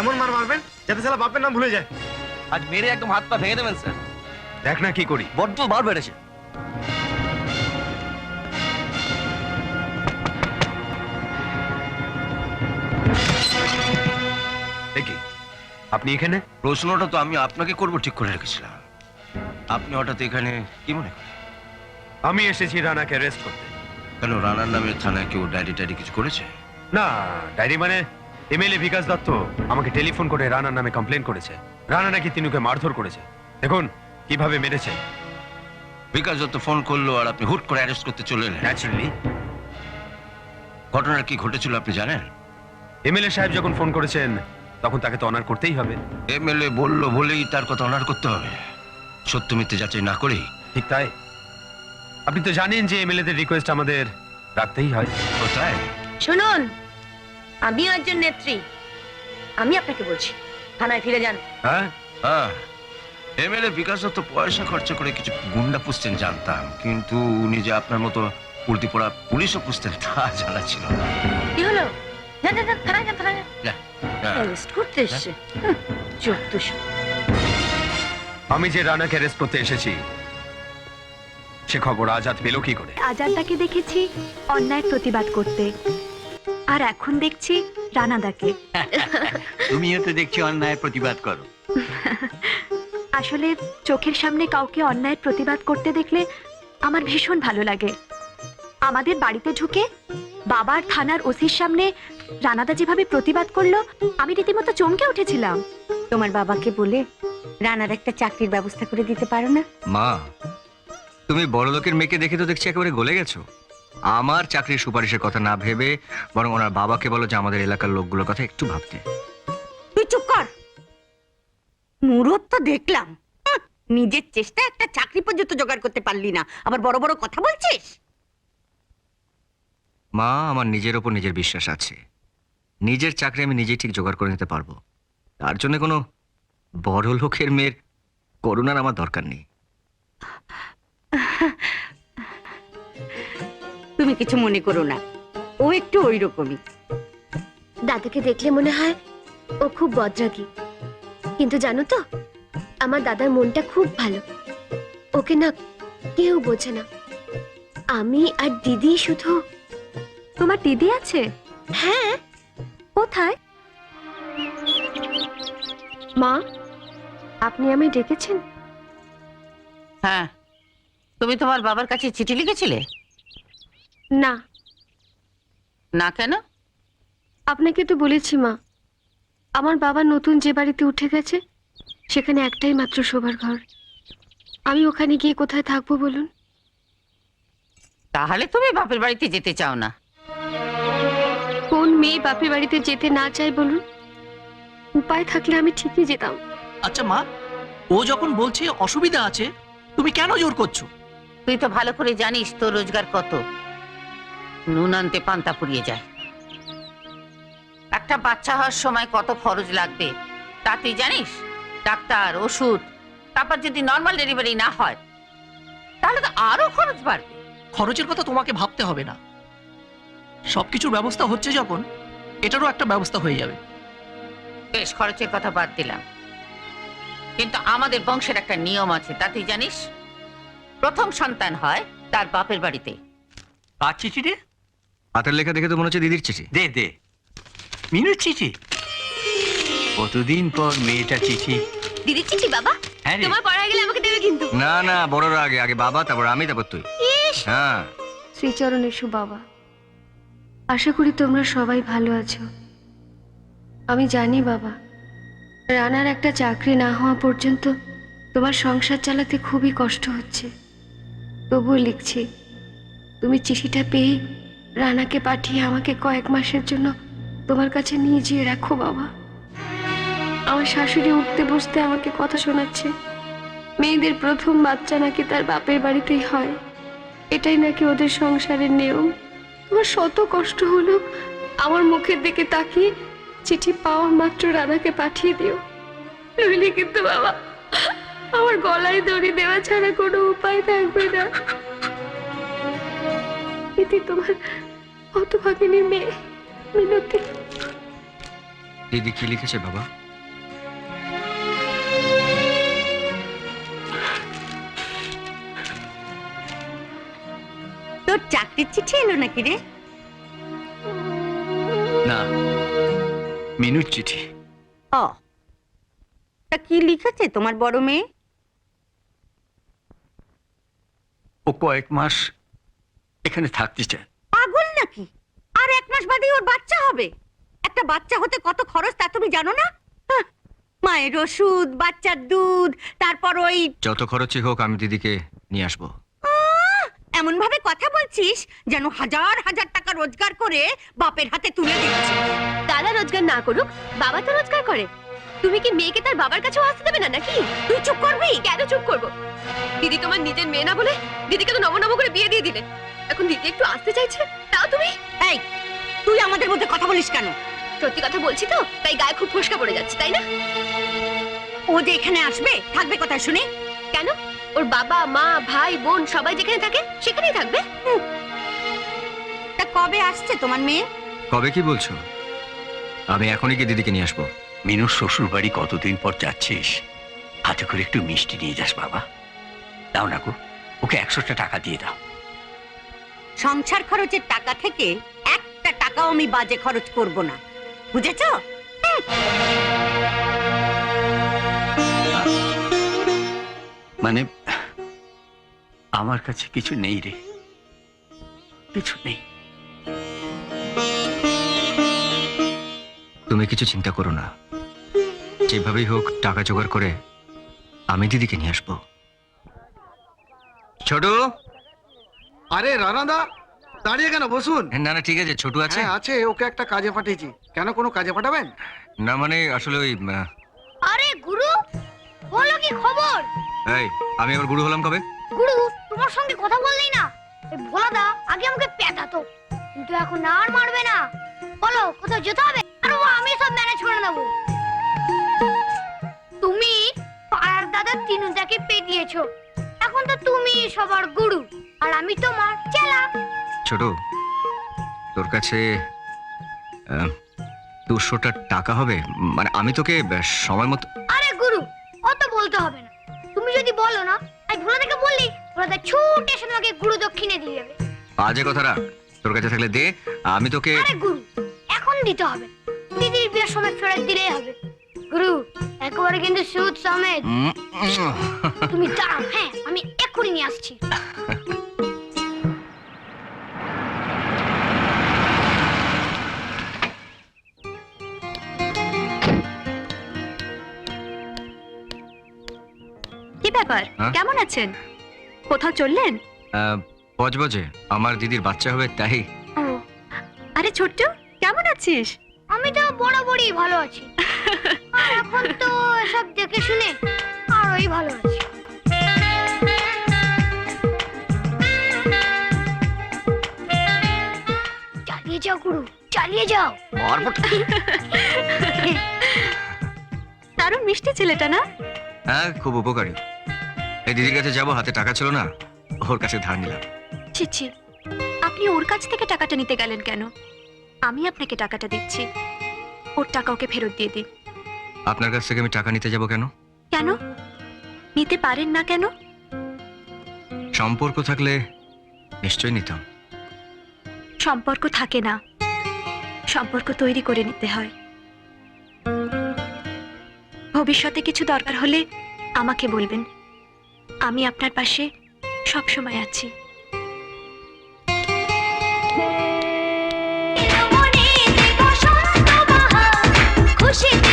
এমন মার মারবেন যাতে সালা বাপের নাম ভুলে যায়। আজ মেরে একদম হাত পা ভেঙে দেবেন স্যার। দেখ না কি করি। বড্ড বার বেড়েছে। দেখি আপনি এখানে? প্রশ্নটা তো আমি আপনাকে করব ঠিক করে রেখেছিলাম। আপনি হঠাৎ এখানে কি মনে করেন? আমি এসেছি রানাকে অ্যারেস্ট করতে। কেন রানার নামে থানায় কেউ ডায়েরি টাইরি কিছু করেছে? না ডায়েরি মানে এমএলএ বিকাশ দত্ত আমাকে টেলিফোন করে রানার নামে কমপ্লেন করেছে। রানা নাকি তিনুকে মারধর করেছে। দেখুন কীভাবে মেরেছে। বিকাশ দত্ত ফোন করল আর আপনি হুট করে অ্যারেস্ট করতে চলে এলেন। ন্যাচারালি ঘটনা কি ঘটেছিল আপনি জানেন? এমএলএ সাহেব যখন ফোন করেছেন তখন তাকে তো অনার করতেই হবে। এমএলএ বলল বলেই তার কথা অনার করতে হবে। সত্য মিথ্যে যাচাই না করেই। ঠিক তাই। আপনি তো জানেন যে এমএলএ দের রিকোয়েস্ট আমাদের রাখতেই হয়। কোথায়? শুনুন আমিও একজন নেত্রী। আমি আপনাকে বলছি থানায় ফিরে যান। হ্যাঁ? হ্যাঁ এমএলএ বিকাশ দত্ত পয়সা খরচা করে কিছু গুন্ডা পুষতেন জানতাম কিন্তু উনি যে আপনার মতো উল্টি পড়া পুলিশও পুষতেন তা জানা ছিল না। কি হলো? যান যান যান, থানায় যান থানায় যান। অ্যারেস্ট করতে এসছে। চোদ্দ আমি যে রানাকে অ্যারেস্ট করতে এসেছি সে খবর আজাদ পেল কি করে? আজাদদাকে দেখেছি অন্যায় প্রতিবাদ করতে। আর এখন দেখছি রানাদাকে তুমিও তো দেখছি অন্যায়ের প্রতিবাদ করো। আসলে চোখের সামনে কাউকে অন্যায়ের প্রতিবাদ করতে দেখলে আমার ভীষণ ভালো লাগে। আমাদের বাড়িতে ঢুকে বাবার থানার ওসির সামনে রানাদা যেভাবে প্রতিবাদ করল আমি রীতিমতো চমকে উঠেছিলাম। তোমার বাবাকে বলে রানার একটা চাকরির ব্যবস্থা করে দিতে পারো না? মা তুমি বড় লোকের মেয়েকে দেখে তো দেখছি একেবারে গলে গেছো। আমার চাকরির সুপারিশের কথা না ভেবে বরং ওনার বাবাকে বলো যে আমাদের এলাকার লোকগুলোর কথা একটু ভাবতে। তুই চুপ কর। মুরত তো দেখলাম নিজের চেষ্টা একটা চাকরি পর্যন্ত জোগাড় করতে পারলি না। আবার বড় বড় কথা বলছিস? মা আমার নিজের ওপর নিজের বিশ্বাস আছে। নিজের চাকরি আমি নিজেই ঠিক জোগাড় করে নিতে পারব। তার জন্য কোনো বড় লোকের মেয়ের করুণার আমার দরকার নেই। তুমি কিছু মনে করো না। ও একটু ওই রকমই দাদাকে দেখলে মনে হয় ও খুব বদরাগী। কিন্তু জানো তো আমার দাদার মনটা খুব ভালো। ওকে না কেউ বোঝে না। আমি আর দিদি শুধু। তোমার দিদি আছে? হ্যাঁ। কোথায়? মা আপনি আমি ডেকেছেন? হ্যাঁ। তুমি তোমার বাবার কাছে চিঠি লিখেছিলে? না। না কেন? আপনাকে তো বলেছি মা। আমার বাবা নতুন যে বাড়িতে উঠে গেছে সেখানে একটাই মাত্র শোবার ঘর। আমি ওখানে গিয়ে কোথায় থাকব বলুন? তাহলে তুমি বাপের বাড়িতে যেতে চাও না। কোন মেয়ে বাপের বাড়িতে যেতে না চায় বলুন? উপায় থাকলে আমি ঠিকই যেতাম। আচ্ছা মা ও যখন বলছে অসুবিধা আছে তুমি কেন জোর করছ? তুই তো ভালো করে জানিস তোর রোজগার কত। নুন আনতে পান্তা পুড়িয়ে যায়। একটা বাচ্চা হওয়ার সময় কত খরচ লাগবে তা তুই জানিস? ডাক্তার ওষুধ তারপর যদি নর্মাল ডেলিভারি না হয় তাহলে তো আরও খরচ বাড়বে। খরচের কথা তোমাকে ভাবতে হবে না। সবকিছুর ব্যবস্থা হচ্ছে যখন এটারও একটা ব্যবস্থা হয়ে যাবে। বেশ খরচের কথা বাদ দিলাম। কিন্তু আমাদের বংশের একটা নিয়ম আছে তা তুই জানিস? প্রথম সন্তান হয় তার বাপের বাড়িতে। কার হাতের লেখা দেখে তো মনে হচ্ছে দিদির চিঠি। দে দে। মিনুর চিঠি? কতদিন পর মেয়েটা চিঠি? দিদি চিঠি বাবা? হ্যাঁ রে। তোমার পড়া গেলে আমাকে দেবে কিন্তু। না না বড়রা আগে আগে বাবা তারপর আমি তারপর তুই। হ্যাঁ। শ্রীচরণ এসো বাবা। আশা করি তোমরা সবাই ভালো আছো। আমি জানি বাবা রানার একটা চাকরি না হওয়া পর্যন্ত তোমার সংসার চালাতে খুবই কষ্ট হচ্ছে। তবুও লিখছি তুমি চিঠিটা পেয়ে রানাকে পাঠিয়ে আমাকে কয়েক মাসের জন্য তোমার কাছে নিয়ে যেয়ে রাখো, বাবা। আমার শাশুড়ি উঠতে বসতে আমাকে কথা শোনাচ্ছে। মেয়েদের প্রথম বাচ্চা নাকি তার বাপের বাড়িতেই হয়। এটাই নাকি ওদের সংসারের নিয়ম। তোমার শত কষ্ট হলো। আমার মুখের দিকে তাকিয়ে চিঠি পাওয়া মাত্র রানাকে পাঠিয়ে দিও। নইলে কিন্তু বাবা, আমার গলায় দড়ি দেওয়া ছাড়া কোনো উপায় থাকবে না। এতে তোমার হতভাগিনী মেয়ে মিনতি। দিদি কি লিখেছে বাবা? তোর চাকরির চিঠি এলো নাকি রে? না মিনুর চিঠি। ও তা কি লিখেছে তোমার বড় মেয়ে? ও কয়েক মাস এখানে থাকতে চায় পাগল নাকি? আর এক মাস বাদেই ওর বাচ্চা হবে। একটা বাচ্চা হতে কত খরচ তা তুমি জানো না? মায়ের ওষুধ বাচ্চার দুধ তারপর ওই যত খরচই হোক আমি দিদিকে নিয়ে আসব। এমন ভাবে কথা বলছিস যেন হাজার হাজার টাকা রোজগার করে বাপের হাতে তুলে দিচ্ছিস দাদা রোজগার না করুক বাবা তো রোজগার করে। তুমি কি মেয়েকে তার বাবার কাছেও আসতে দেবে না নাকি? তুই চুপ করবি? কেন চুপ করব? দিদি তোমার নিজের মেয়ে না বলে দিদিকে তো নমনম করে বিয়ে দিয়ে দিলে। এখন দিদি একটু আসতে চাইছে? তাও তুমি? এই তুই আমাদের মধ্যে কথা বলিস কেন? সত্যি কথা বলছি তো তাই গায়ে খুব ফসকা পড়ে যাচ্ছে তাই না? ও যে এখানে আসবে থাকবে কোথায় শুনি? কেন? ওর বাবা মা ভাই বোন সবাই যেখানে থাকে সেখানেই থাকবে? তা কবে আসছে তোমার মেয়ে? কবে কি বলছো? আমি এখনই গিয়ে দিদিকে নিয়ে আসব। মিনুর শ্বশুর বাড়ি কতদিন পর যাচ্ছিস? হাতে করে একটু মিষ্টি নিয়ে যাস বাবা। দাও না গো ওকে একশোটা টাকা দিয়ে দাও। সংসার খরচের টাকা থেকে একটা টাকাও আমি বাজে খরচ করব না। বুঝেছ? মানে আমার কাছে কিছু নেই রে। কিছু নেই। তুমি কিছু চিন্তা করো না। যেভাবেই হোক টাকা জোগাড় করে আমি দিদিকে নিয়ে আসব। ছোট! আরে রানাদা দাঁড়িয়ে কেন? বসুন। না না ঠিক আছে ছোট আছে। হ্যাঁ আছে ওকে একটা কাজে পাঠিয়েছি। কেন কোনো কাজে পাঠাবেন? না মানে আসলে ওই আহ, আরে গুরু বলো কি খবর? এই আমি আবার গুরু হলাম কবে? গুরু তোমার সঙ্গে কথা বললেই না। এই ভোলাদা আগে আমাকে পেটাতো। কিন্তু এখন আর মারবে না। বলো কোথাও যেতে হবে? আর ও আমি সব ম্যানেজ করে নেব। তুমি পাড়ার দাদা তিনুদাকে পেটিয়েছো। এখন তো তুমি সবার গুরু আর আমি তোমার চেলা। ছোট তোর কাছে দুশোটা টাকা হবে? মানে আমি তোকে সময় মতো আরে গুরু অত বলতে হবে না। তুমি যদি বলো না আমি ভোলাদাকে বললি ভোলাদা ছুটে এসে তোমাকে গুরু দক্ষিণে দিয়ে যাবে। আজে কথা রাখ তোর কাছে থাকলে দে আমি তোকে আরে গুরু এখন দিতে হবে। দিদির বিয়ের সময় ফেরত দিলেই হবে। গুরু একেবারে কিন্তু সুদ সমেত। তুমি দাঁড়াও হ্যাঁ আমি এক্ষুনি নিয়ে আসছি। কি ব্যাপার? হ্যাঁ? কেমন আছেন? কোথাও চললেন? আহ, বজবজে। আমার দিদির বাচ্চা হবে তাই। আরে ছোট্ট কেমন আছিস? আমি তো বরাবরই ভালো আছি। এখন তো সব দেখে শুনে আরোই ভালো আছি। চালিয়ে যাও গুরু চালিয়ে যাও। দারুণ মিষ্টি ছেলেটা না? হ্যাঁ খুব উপকারী। এই দিদির কাছে যাব হাতে টাকা ছিল না ওর কাছে ধার নিলাম। ছি ছি আপনি ওর কাছ থেকে টাকাটা নিতে গেলেন কেন? আমি আপনাকে টাকাটা দিচ্ছি। ওর টাকা ওকে ফেরত দিয়ে দিন। আপনার কাছ থেকে আমি টাকা নিতে যাব কেন? কেন? নিতে পারেন না কেন? সম্পর্ক থাকলে নিশ্চয় নিতাম। সম্পর্ক থাকে না। সম্পর্ক তৈরি করে নিতে হয়। ভবিষ্যতে কিছু দরকার হলে আমাকে বলবেন। আমি আপনার পাশে সব সময় আছি। খুশি